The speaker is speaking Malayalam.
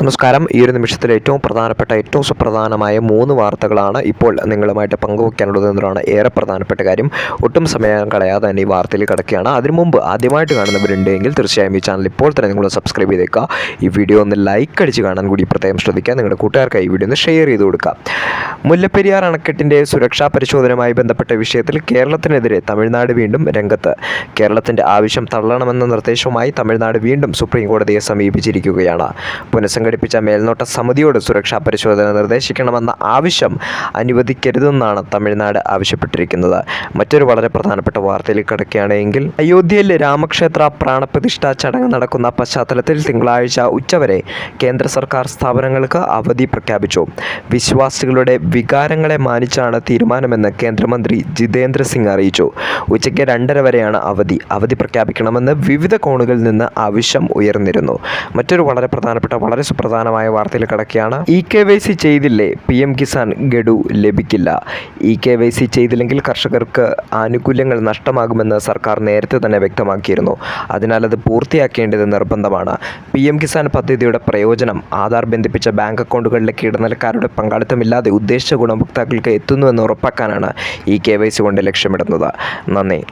നമസ്കാരം. ഈ ഒരു നിമിഷത്തിൽ ഏറ്റവും പ്രധാനപ്പെട്ട ഏറ്റവും സുപ്രധാനമായ മൂന്ന് വാർത്തകളാണ് ഇപ്പോൾ നിങ്ങളുമായിട്ട് പങ്കുവയ്ക്കാനുള്ളത് എന്നതാണ് ഏറെ പ്രധാനപ്പെട്ട കാര്യം. ഒട്ടും സമയം കളയാതെ തന്നെ ഈ വാർത്തയിൽ കിടക്കുകയാണ്. അതിനു മുമ്പ് ആദ്യമായിട്ട് കാണുന്നവരുണ്ടെങ്കിൽ തീർച്ചയായും ഈ ചാനൽ ഇപ്പോൾ തന്നെ നിങ്ങൾ സബ്സ്ക്രൈബ് ചെയ്തേക്കുക. ഈ വീഡിയോ ഒന്ന് ലൈക്ക് അടിച്ച് കാണാൻ കൂടി പ്രത്യേകം ശ്രദ്ധിക്കുക. നിങ്ങളുടെ കൂട്ടുകാർക്ക് ഈ വീഡിയോ ഒന്ന് ഷെയർ ചെയ്ത് കൊടുക്കുക. മുല്ലപ്പെരിയാർ അണക്കെട്ടിന്റെ സുരക്ഷാ പരിശോധനയുമായി ബന്ധപ്പെട്ട വിഷയത്തിൽ കേരളത്തിനെതിരെ തമിഴ്നാട് വീണ്ടും രംഗത്ത്. കേരളത്തിന്റെ ആവശ്യം തള്ളണമെന്ന നിർദ്ദേശവുമായി തമിഴ്നാട് വീണ്ടും സുപ്രീം കോടതിയെ സമീപിച്ചിരിക്കുകയാണ്. പുനഃസംഘടിപ്പിച്ച മേൽനോട്ട സമിതിയോട് സുരക്ഷാ പരിശോധന നിർദ്ദേശിക്കണമെന്ന ആവശ്യം അനുവദിക്കരുതെന്നാണ് തമിഴ്നാട് ആവശ്യപ്പെട്ടിരിക്കുന്നത്. മറ്റൊരു വളരെ പ്രധാനപ്പെട്ട വാർത്തയിൽ കിടക്കുകയാണെങ്കിൽ അയോധ്യയിൽ രാമക്ഷേത്ര പ്രാണപ്രതിഷ്ഠ ചടങ്ങ് നടക്കുന്ന പശ്ചാത്തലത്തിൽ തിങ്കളാഴ്ച ഉച്ചവരെ കേന്ദ്ര സർക്കാർ സ്ഥാപനങ്ങൾക്ക് അവധി പ്രഖ്യാപിച്ചു. വിശ്വാസികളുടെ വികാരങ്ങളെ മാനിച്ചാണ് തീരുമാനമെന്ന് കേന്ദ്രമന്ത്രി ജിതേന്ദ്ര സിംഗ് അറിയിച്ചു. ഉച്ചയ്ക്ക് രണ്ടര വരെയാണ് അവധി. അവധി പ്രഖ്യാപിക്കണമെന്ന് വിവിധ കോണുകളിൽ നിന്ന് ആവശ്യം ഉയർന്നിരുന്നു. മറ്റൊരു വളരെ പ്രധാനപ്പെട്ട വളരെ സുപ്രധാനമായ വാർത്തയിൽ കിടക്കുകയാണ്. ഇ കെ വൈ സി ചെയ്തില്ലേ? പി എം കിസാൻ ഗഡു ലഭിക്കില്ല. ഇ കെ വൈ സി ചെയ്തില്ലെങ്കിൽ കർഷകർക്ക് ആനുകൂല്യങ്ങൾ നഷ്ടമാകുമെന്ന് സർക്കാർ നേരത്തെ തന്നെ വ്യക്തമാക്കിയിരുന്നു. അതിനാൽ അത് പൂർത്തിയാക്കേണ്ടത് നിർബന്ധമാണ്. പി എം കിസാൻ പദ്ധതിയുടെ പ്രയോജനം ആധാർ ബന്ധിപ്പിച്ച ബാങ്ക് അക്കൗണ്ടുകളിലെ കീടനിലക്കാരുടെ പങ്കാളിത്തമില്ലാതെ ഉദ്ദേശിച്ച ഗുണഭോക്താക്കൾക്ക് എത്തുന്നുവെന്ന് ഉറപ്പാക്കാനാണ് ഈ കെ വൈ സി കൊണ്ട് ലക്ഷ്യമിടുന്നത്. നന്ദി.